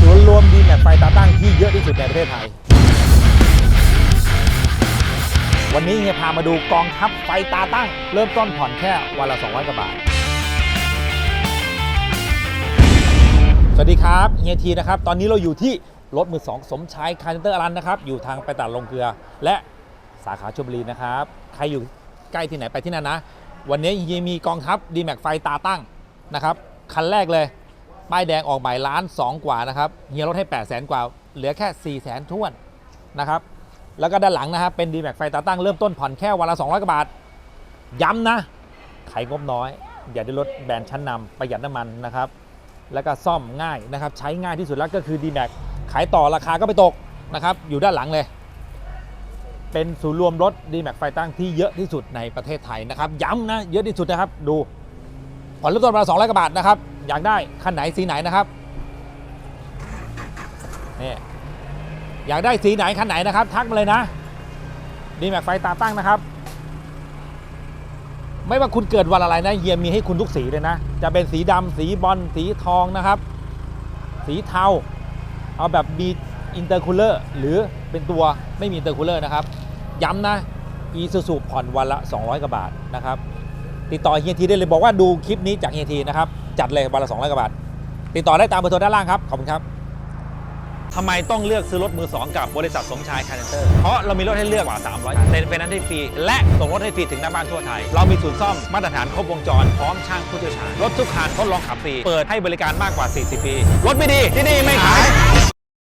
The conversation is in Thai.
ศูนย์รวมดีแม็กไฟตาตั้งที่เยอะที่สุดในประเทศไทย วันนี้เฮียพามาดูกองทัพไฟตาตั้ง เริ่มต้นผ่อนแค่วันละ 200กว่าบาท สวัสดีครับเฮียทีนะครับ ตอนนี้เราอยู่ที่รถมือสองสมชายคาร์เซนเตอร์อลันนะครับ อยู่ทางไปตัดลงเกลือ และสาขาชลบุรีนะครับ ใครอยู่ใกล้ที่ไหนไปที่นั่นนะ วันนี้เฮียมีกองทัพดีแม็กไฟตาตั้งนะครับ คันแรกเลย ป้ายแดงออกใหม่ล้านสองกว่านะครับเฮียลดให้ 8 0 0แสนกว่า เหลือแค่ 4 0 0แสนท้วนนะครับ แล้วก็ด้านหลังนะครับเป็น d m a x ไฟตาตั้งเริ่มต้นผ่อนแค่วันละ 200กว่าบาท ย้ำนะใครงบน้อย อย่าได้รถแบรนด์ชั้นนำประหยัดน้ำมันนะครับ แล้วก็ซ่อมง่ายนะครับ ใช้ง่ายที่สุดแล้วก็คือ d m a x ขายต่อราคาก็ไปตกนะครับ อยู่ด้านหลังเลย เป็นศูนย์รวมรถ d m a x ไฟตั้งที่เยอะที่สุดในประเทศไทยนะครับ ย้ำนะเยอะที่สุดนะครับ ดูผ่อนเริ่มต้นวันละ200กว่าบาทนะครับ อยากได้คันไหนสีไหนนะครับนี่อยากได้สีไหนคันไหนนะครับ ทักมาเลยนะดีแม็กไฟตาตั้งนะครับ ไม่ว่าคุณเกิดวันอะไรนะเฮียมีให้คุณทุกสีเลยนะ จะเป็นสีดำสีบอลสีทองนะครับ สีเทาเอาแบบมีอินเตอร์คูลเลอร์หรือเป็นตัวไม่มีอินเตอร์คูลเลอร์นะครับ ย้ำนะอีซูซูผ่อนวันละ 200กว่าบาทนะครับ ติดต่อเฮียทีได้เลยบอกว่าดูคลิปนี้จากเฮียทีนะครับจัดเลยวันละ200กว่าบาทติดต่อได้ตามเบอร์โทรด้านล่างครับขอบคุณครับทำไมต้องเลือกซื้อรถมือ2กับบริษัทสมชายคาร์เนเตอร์ เพราะเรามีรถให้เลือกกว่า 300เซ็นเป็นนั้นให้ฟรี และส่งรถให้ฟรีถึงหน้าบ้านทั่วไทย เรามีศูนย์ซ่อมมาตรฐานครบวงจร พร้อมช่างผู้เชี่ยวชาญ รถทุกคันทดลองขับฟรี เปิดให้บริการมากกว่า 40 ปี รถไม่ดี ที่นี่ไม่ขาย